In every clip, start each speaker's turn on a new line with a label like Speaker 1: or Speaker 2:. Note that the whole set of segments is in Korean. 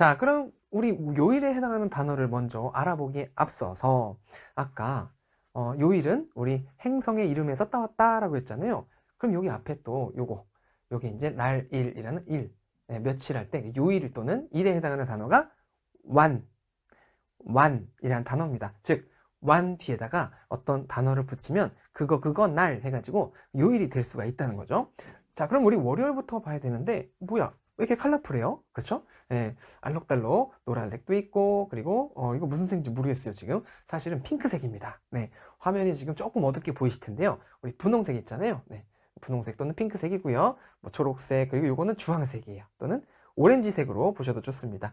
Speaker 1: 자, 그럼 우리 요일에 해당하는 단어를 먼저 알아보기에 앞서서 아까 어, 요일은 우리 행성의 이름에 썼다 왔다라고 했잖아요. 그럼 여기 앞에 또 요거 여기 이제 날, 일이라는 일, 네, 며칠 할 때 요일 또는 일에 해당하는 단어가 완, 완이라는 단어입니다. 즉, 완 뒤에다가 어떤 단어를 붙이면 그거 그거 날 해가지고 요일이 될 수가 있다는 거죠. 자, 그럼 우리 월요일부터 봐야 되는데 뭐야? 왜 이렇게 컬러풀해요? 그렇죠? 예, 알록달록 노란색도 있고 그리고 어, 이거 무슨 색인지 모르겠어요 지금. 사실은 핑크색입니다. 네. 화면이 지금 조금 어둡게 보이실 텐데요. 우리 분홍색 있잖아요. 네. 분홍색 또는 핑크색이고요. 뭐 초록색 그리고 이거는 주황색이에요. 또는 오렌지색으로 보셔도 좋습니다.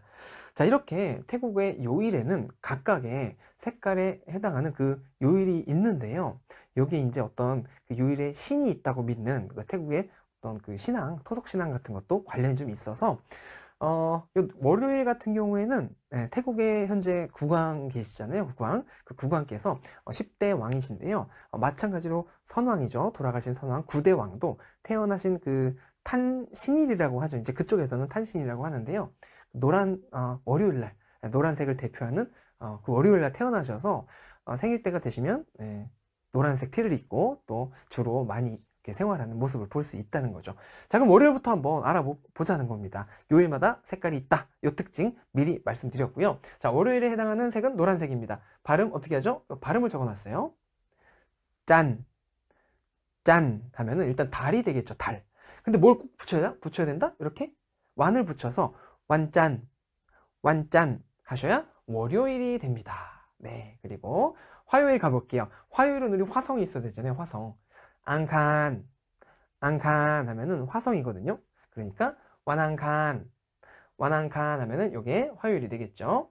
Speaker 1: 자 이렇게 태국의 요일에는 각각의 색깔에 해당하는 그 요일이 있는데요. 여기 이제 어떤 그 요일에 신이 있다고 믿는 그 태국의 어떤 그 신앙 토속 신앙 같은 것도 관련이 좀 있어서 어, 요 월요일 같은 경우에는 예, 태국에 현재 국왕 계시잖아요. 국왕. 그 국왕께서 어, 10대 왕이신데요. 어, 마찬가지로 선왕이죠. 돌아가신 선왕 9대 왕도 태어나신 그 탄신일이라고 하죠. 이제 그쪽에서는 탄신이라고 하는데요. 노란 어, 월요일 날 예, 노란색을 대표하는 어, 그 월요일 날 태어나셔서 어, 생일 때가 되시면 예, 노란색 티를 입고 또 주로 많이 생활하는 모습을 볼 수 있다는 거죠. 자, 그럼 월요일부터 한번 알아보자는 겁니다. 요일마다 색깔이 있다. 요 특징 미리 말씀드렸고요. 자, 월요일에 해당하는 색은 노란색입니다. 발음 어떻게 하죠? 발음을 적어놨어요. 짠, 짠 하면은 일단 달이 되겠죠. 달. 근데 뭘 꼭 붙여야 붙여야 된다? 이렇게 완을 붙여서 완짠, 완짠 하셔야 월요일이 됩니다. 네, 그리고 화요일 가볼게요. 화요일은 우리 화성이 있어야 되잖아요. 화성. 앙칸, 앙칸 하면은 화성이거든요. 그러니까 완앙칸, 완앙칸 하면은 요게 화요일이 되겠죠.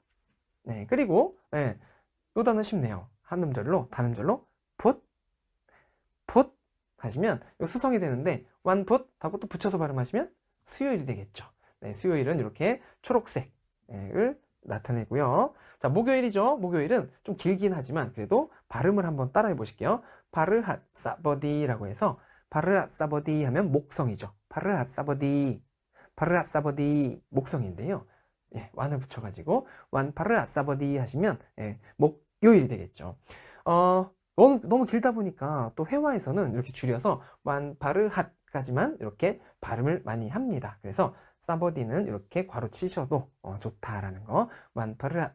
Speaker 1: 네, 그리고 네, 요 단어 쉽네요. 한 음절로, 단음절로 풋, 풋 하시면 요 수성이 되는데 완풋 하고 또 붙여서 발음하시면 수요일이 되겠죠. 네, 수요일은 이렇게 초록색을 나타내고요. 자, 목요일이죠. 목요일은 좀 길긴 하지만 그래도 발음을 한번 따라해 보실게요. 파르핫 사버디라고 해서 파르핫 사버디 하면 목성이죠. 파르핫 사버디, 파르핫 사버디 목성인데요. 예, 완을 붙여 가지고 완 파르핫 사버디 하시면 예, 목요일이 되겠죠. 어, 너무, 너무 길다 보니까 또 회화에서는 이렇게 줄여서 완 파르핫까지만 이렇게 발음을 많이 합니다. 그래서 사버디는 이렇게 괄호 치셔도 어, 좋다라는 거. 완파르